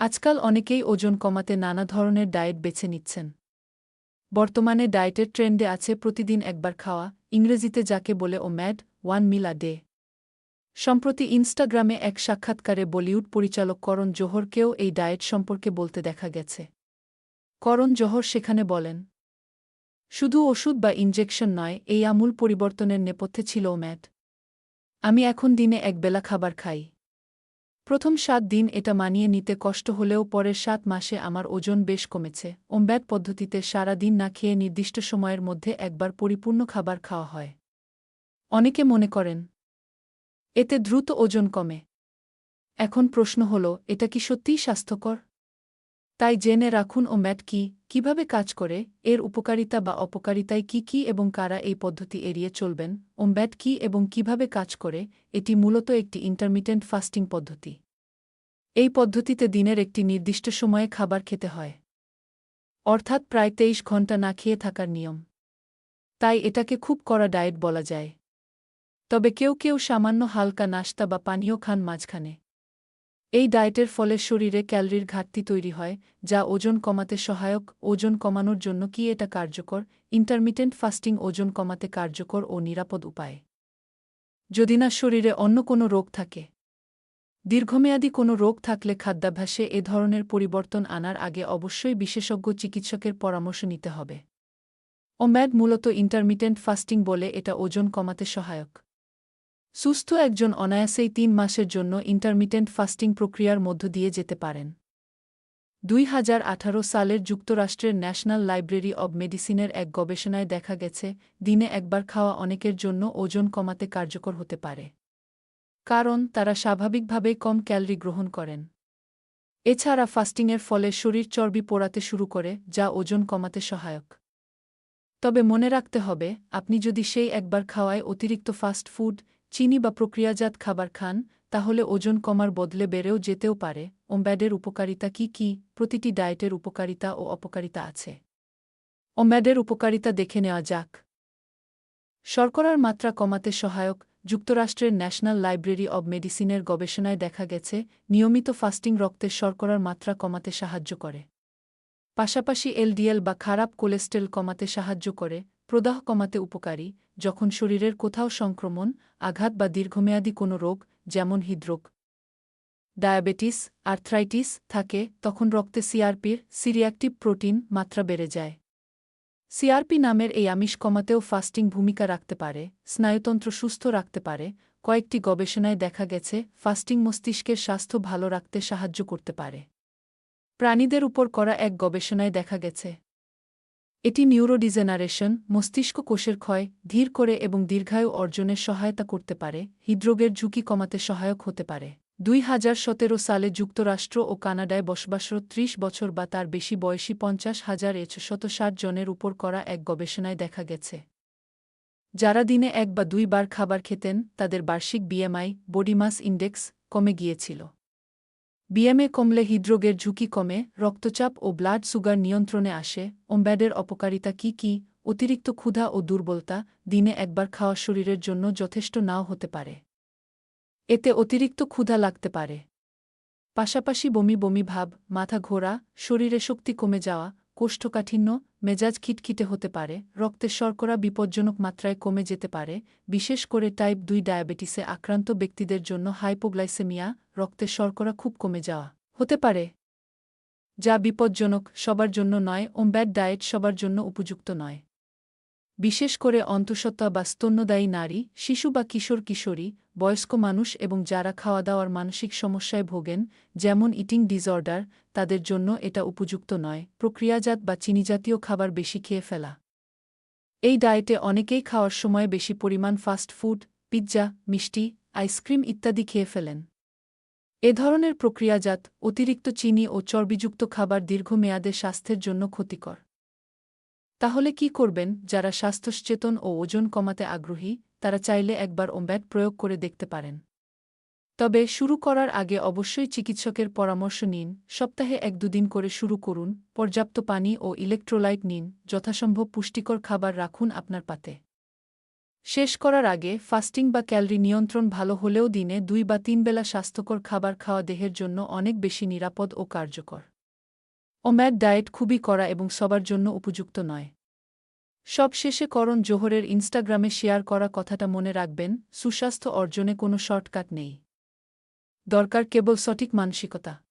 আজকাল অনেকেই ওজন কমাতে নানা ধরনের ডায়েট বেছে নিচ্ছেন। বর্তমানে ডায়েটের ট্রেন্ডে আছে প্রতিদিন একবার খাওয়া, ইংরেজিতে যাকে বলে OMAD one meal a day. সম্প্রতি ইনস্টাগ্রামে এক সাক্ষাৎকারে বলিউড পরিচালক করণ জোহরকেও এই ডায়েট সম্পর্কে বলতে দেখা গেছে। করণ জোহর সেখানে বলেন, শুধু ওষুধ বা ইনজেকশন নয়, এই আমূল পরিবর্তনের নেপথ্যে ছিল ও ম্যাড আমি এখন দিনে একবেলা খাবার খাই। প্রথম সাত দিন এটা মানিয়ে নিতে কষ্ট হলেও পরের সাত মাসে আমার ওজন বেশ কমেছে। ওম্ব্যাট পদ্ধতিতে সারা দিন না খেয়ে নির্দিষ্ট সময়ের মধ্যে একবার পরিপূর্ণ খাবার খাওয়া হয়। অনেকে মনে করেন, এতে দ্রুত ওজন কমে। এখন প্রশ্ন হল, এটা কি সত্যিই স্বাস্থ্যকর? তাই জেনে রাখুন ও ম্যাট কি কীভাবে কাজ করে, এর উপকারিতা বা অপকারিতায় কি কি এবং কারা এই পদ্ধতি এড়িয়ে চলবেন ওম্ব্যাট কি এবং কীভাবে কাজ করে, এটি মূলত একটি ইন্টারমিটেন্ট ফাস্টিং পদ্ধতি। এই পদ্ধতিতে দিনের একটি নির্দিষ্ট সময়ে খাবার খেতে হয়। অর্থাৎ প্রায় তেইশ ঘণ্টা না খেয়ে থাকার নিয়ম। তাই এটাকে খুব কড়া ডায়েট বলা যায়। তবে কেউ কেউ সামান্য হালকা নাস্তা বা পানীয় খান মাঝখানে। এই ডায়েটের ফলে শরীরে ক্যালরির ঘাটতি তৈরি হয়, যা ওজন কমাতে সহায়ক, ওজন কমানোর জন্য কি এটা কার্যকর, ইন্টারমিটেন্ট ফাস্টিং ওজন কমাতে কার্যকর ও নিরাপদ উপায়। যদি না শরীরে অন্য কোনো রোগ থাকে। দীর্ঘমেয়াদী কোনো রোগ থাকলে খাদ্যাভ্যাসে এ ধরনের পরিবর্তন আনার আগে অবশ্যই বিশেষজ্ঞ চিকিৎসকের পরামর্শ নিতে হবে। ওম্যাড মূলত ইন্টারমিটেন্ট ফাস্টিং বলে এটা ওজন কমাতে সহায়ক। সুস্থ একজন অনায়াসেই তিন মাসের জন্য ইন্টারমিটেন্ট ফাস্টিং প্রক্রিয়ার মধ্য দিয়ে যেতে পারেন। দুই হাজার আঠারো সালের যুক্তরাষ্ট্রের ন্যাশনাল লাইব্রেরি অব মেডিসিনের এক গবেষণায় দেখা গেছে, দিনে একবার খাওয়া অনেকের জন্য ওজন কমাতে কার্যকর হতে পারে। কারণ তারা স্বাভাবিকভাবেই কম ক্যালরি গ্রহণ করেন। এছাড়া ফাস্টিংয়ের ফলে শরীর চর্বি পোড়াতে শুরু করে, যা ওজন কমাতে সহায়ক। তবে মনে রাখতে হবে, আপনি যদি সেই একবার খাওয়ায় অতিরিক্ত ফাস্ট ফুড চিনি বা প্রক্রিয়াজাত খাবার খান, তাহলে ওজন কমার বদলে বেড়েও যেতেও পারে। ওম্ব্যাডের উপকারিতা কি কি? প্রতিটি ডায়েটের উপকারিতা ও অপকারিতা আছে। ওম্ব্যাডের উপকারিতা দেখে নেওয়া যাক। শর্করার মাত্রা কমাতে সহায়ক যুক্তরাষ্ট্রের ন্যাশনাল লাইব্রেরি অব মেডিসিনের গবেষণায় দেখা গেছে, নিয়মিত ফাস্টিং রক্তের শর্করার মাত্রা কমাতে সাহায্য করে। পাশাপাশি এলডিএল বা খারাপ কোলেস্টেরল কমাতে সাহায্য করে প্রদাহ কমাতে উপকারী, যখন শরীরের কোথাও সংক্রমণ, আঘাত বা দীর্ঘমেয়াদী কোনো রোগ, যেমন হৃদরোগ, ডায়াবেটিস, আর্থ্রাইটিস থাকে, তখন রক্তে সিআরপির সিরিয়াকটিভ প্রোটিন মাত্রা বেড়ে যায়। সিআরপি নামের এই আমিষ কমাতেও ফাস্টিং ভূমিকা রাখতে পারে, স্নায়ুতন্ত্র সুস্থ রাখতে পারে, কয়েকটি গবেষণায় দেখা গেছে ফাস্টিং মস্তিষ্কের স্বাস্থ্য ভালো রাখতে সাহায্য করতে পারে। প্রাণীদের উপর করা এক গবেষণায় দেখা গেছে এটি নিউরোডিজেনারেশন, মস্তিষ্ক কোষের ক্ষয়, ধীর করে এবং দীর্ঘায়ু অর্জনের সহায়তা করতে পারে, হৃদরোগের ঝুঁকি কমাতে সহায়ক হতে পারে। দুই হাজার সতেরো সালে যুক্তরাষ্ট্র ও কানাডায় বসবাসরত ত্রিশ বছর বা তার বেশি বয়সী পঞ্চাশ হাজার শত ষাট জনের উপর করা এক গবেষণায় দেখা গেছে। যারা দিনে এক বা দুইবার খাবার খেতেন, তাদের বার্ষিক বিএমআই বডি মাস ইন্ডেক্স কমে গিয়েছিল। বিএমএ কমলে হৃদরোগের ঝুঁকি কমে, রক্তচাপ ও ব্লাড সুগার নিয়ন্ত্রণে আসে, ওম্ব্যাডের অপকারিতা কি কি, অতিরিক্ত ক্ষুধা ও দুর্বলতা দিনে একবার খাওয়া শরীরের জন্য যথেষ্ট নাও হতে পারে। এতে অতিরিক্ত ক্ষুধা লাগতে পারে। পাশাপাশি বমি বমি ভাব, মাথা ঘোরা, শরীরে শক্তি কমে যাওয়া কোষ্ঠকাঠিন্য, মেজাজ খিটখিটে হতে পারে, রক্তের শর্করা বিপজ্জনক মাত্রায় কমে যেতে পারে, বিশেষ করে টাইপ দুই ডায়াবেটিসে আক্রান্ত ব্যক্তিদের জন্য হাইপোগ্লাইসেমিয়া রক্তের শর্করা খুব কমে যাওয়া হতে পারে। যা বিপজ্জনক, সবার জন্য নয় ওম্ব্যাড ডায়েট সবার জন্য উপযুক্ত নয়। বিশেষ করে অন্তঃসত্ত্বা বা স্তন্যদায়ী নারী, শিশু বা কিশোর কিশোরী, বয়স্ক মানুষ এবং যারা খাওয়া দাওয়ার মানসিক সমস্যায় ভোগেন, যেমন ইটিং ডিসঅর্ডার তাদের জন্য এটা উপযুক্ত নয়। প্রক্রিয়াজাত বা চিনিজাতীয় খাবার বেশি খেয়ে ফেলা। এই ডায়েটে অনেকেই খাওয়ার সময় বেশি পরিমাণ ফাস্ট ফুড পিৎজা মিষ্টি আইসক্রিম ইত্যাদি খেয়ে ফেলেন। এ ধরনের প্রক্রিয়াজাত অতিরিক্ত চিনি ও চর্বিযুক্ত খাবার দীর্ঘমেয়াদে স্বাস্থ্যের জন্য ক্ষতিকর। তাহলে কি করবেন, যারা স্বাস্থ্যসচেতন ও ওজন কমাতে আগ্রহী, তারা চাইলে একবার ওম্ব্যাট প্রয়োগ করে দেখতে পারেন। তবে শুরু করার আগে অবশ্যই চিকিৎসকের পরামর্শ নিন, সপ্তাহে এক দুদিন করে শুরু করুন, পর্যাপ্ত পানি ও ইলেকট্রোলাইট নিন, যথাসম্ভব পুষ্টিকর খাবার রাখুন আপনার পাতে। শেষ করার আগে ফাস্টিং বা ক্যালরি নিয়ন্ত্রণ ভালো হলেও দিনে দুই বা তিন বেলা স্বাস্থ্যকর খাবার খাওয়া দেহের জন্য অনেক বেশি নিরাপদ ও কার্যকর। ওম্যাড ডায়েট খুবই করা এবং সবার জন্য উপযুক্ত নয়। সবশেষে করণ জোহরের ইনস্টাগ্রামে শেয়ার করা কথাটা মনে রাখবেন, সুস্বাস্থ্য অর্জনে কোনো শর্টকাট নেই। দরকার কেবল সঠিক মানসিকতা।